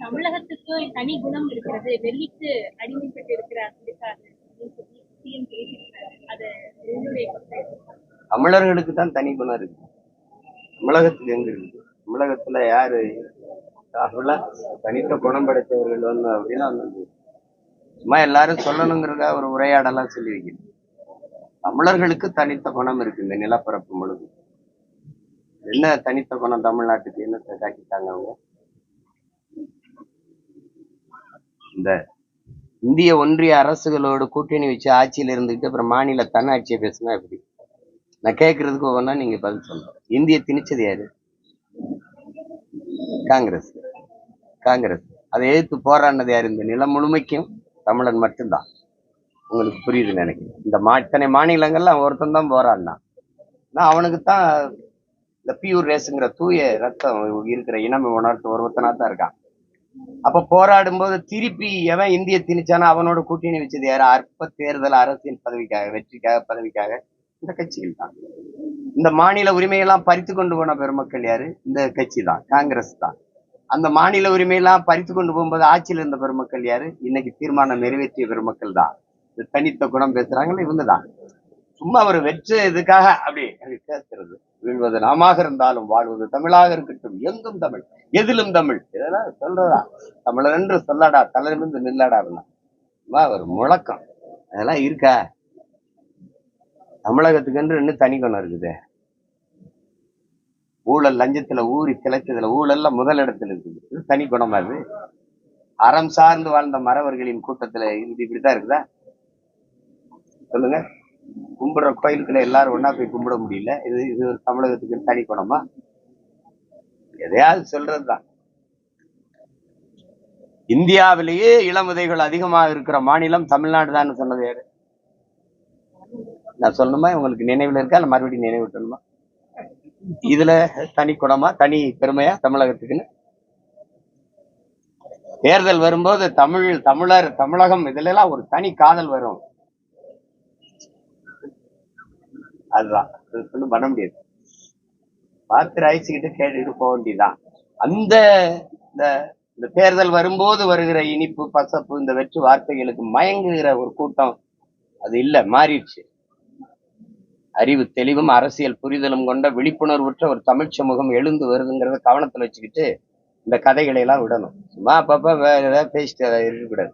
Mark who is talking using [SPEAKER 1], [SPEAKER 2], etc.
[SPEAKER 1] தமிழகத்துக்கு தனி குணம் இருக்கிறது. வெள்ளிக்கு அடிமைப்பட்டு இருக்கிறார்
[SPEAKER 2] தமிழர்களுக்கு தான் தனி குணம் இருக்கு. தமிழகத்துக்கு எங்க இருக்கு? தமிழகத்துல யாரு தனித்த குணம் படைத்தவர்கள் வந்து அப்படின்னா வந்து சும்மா எல்லாரும் சொல்லணுங்கிறத ஒரு உரையாடலாம் சொல்லி வைக்கணும் தமிழர்களுக்கு தனித்த குணம் இருக்கு இந்த நிலப்பரப்பு முழுதும் என்ன தனித்த குணம் தமிழ்நாட்டுக்கு? என்ன காட்டிட்டாங்க அவங்க? இந்த இந்திய ஒன்றிய அரசுகளோட கூட்டணி வச்சு ஆட்சியில் இருந்துக்கிட்டு அப்புறம் மாநில தன்னாட்சியை பேசினா எப்படி? நான் கேட்கறதுக்கு ஒவ்வொன்றா நீங்க பதில் சொல்லணும் இந்திய திணிச்சது யாரு? காங்கிரஸ். காங்கிரஸ். அதை எதிர்த்து போராடினது யாரு? இந்த நிலம் முழுமைக்கும் தமிழன் மட்டும்தான். உங்களுக்கு புரியுது நினைக்கிறேன். இந்த மா இத்தனை மாநிலங்கள்ல அவன் ஒருத்தன் தான் போராடினான். நான் அவனுக்கு தான் இந்த பியூர் ரேஸுங்கிற தூய ரத்தம் இருக்கிற இனம் உணர்த்து ஒருத்தனா தான் இருக்கான். அப்ப போராடும் போது திருப்பி எவன் இந்திய திணிச்சானோ அவனோட கூட்டணி வச்சது யாரு? அற்ப தேர்தல் அரசியல் பதவிக்காக வெற்றிக்காக பதவிக்காக இந்த கட்சிகள் தான். இந்த மாநில உரிமையெல்லாம் பறித்து கொண்டு போன பெருமக்கள் யாரு? இந்த கட்சி தான் காங்கிரஸ் தான். அந்த மாநில உரிமையெல்லாம் பறித்து கொண்டு போகும்போது ஆட்சியில் இருந்த பெருமக்கள் யாரு? இன்னைக்கு தீர்மானம் நிறைவேற்றிய பெருமக்கள் தான். தனித்த குணம் பேசுறாங்கல்ல இவங்க தான். சும்மா ஒரு வெற்று இதுக்காக அப்படி பேசுறது வீழ்வது நாமாக இருந்தாலும் வாழ்வது தமிழாக இருக்கட்டும். எங்கும் தமிழ் எதிலும் தமிழ். இதெல்லாம் சொல்றதா? தமிழர் என்று சொல்லடா தலையிலிருந்து நில்லடா ஒரு முழக்கம். அதெல்லாம் இருக்கா? தமிழகத்துக்கு என்று இன்னும் தனி குணம் இருக்குது? ஊழல் லஞ்சத்துல ஊறி கிளைச்சதுல ஊழல்ல முதலிடத்துல இருக்குது. இது தனி குணமா அது? அறம் சார்ந்து வாழ்ந்த மறவர்களின் கூட்டத்துல இது இப்படிதான் இருக்குதா? சொல்லுங்க. கும்பிடுற கோயிலுக்குள்ள எல்லாரும் ஒண்ணா போய் கும்பிட முடியல. இது இது ஒரு தமிழகத்துக்கு தனி குணமா? எதையாவது சொல்றதுதான். இந்தியாவிலேயே இளமுதைகள் அதிகமாக இருக்கிற மாநிலம் தமிழ்நாடு தான் சொன்னது யாரு? நான் சொல்லணுமா? உங்களுக்கு நினைவுல இருக்கா? இல்ல மறுபடியும் நினைவூட்டணுமா? இதுல தனி குணமா? தனி பெருமையா தமிழகத்துக்குன்னு? தேர்தல் வரும்போது தமிழ் தமிழர் தமிழகம் இதுல எல்லாம் ஒரு தனி காதல் வரும். அதுதான். அது பண்ண முடியாது. பார்த்து ராய்ச்சிக்கிட்டு கேட்டுக்கிட்டு போக வேண்டியதுதான். அந்த இந்த இந்த தேர்தல் வரும்போது வருகிற இனிப்பு பசப்பு இந்த வெற்று வார்த்தைகளுக்கு மயங்குகிற ஒரு கூட்டம் அது இல்ல மாறிடுச்சு. அறிவு தெளிவும் அரசியல் புரிதலும் கொண்ட விழிப்புணர்வுற்ற ஒரு தமிழ் சமூகம் எழுந்து வருதுங்கிறத கவனத்துல வச்சுக்கிட்டு இந்த கதைகளை எல்லாம் விடணும். சும்மா அப்பப்போ வேற ஏதாவது பேசிட்டு அதை இருக்கக்கூடாது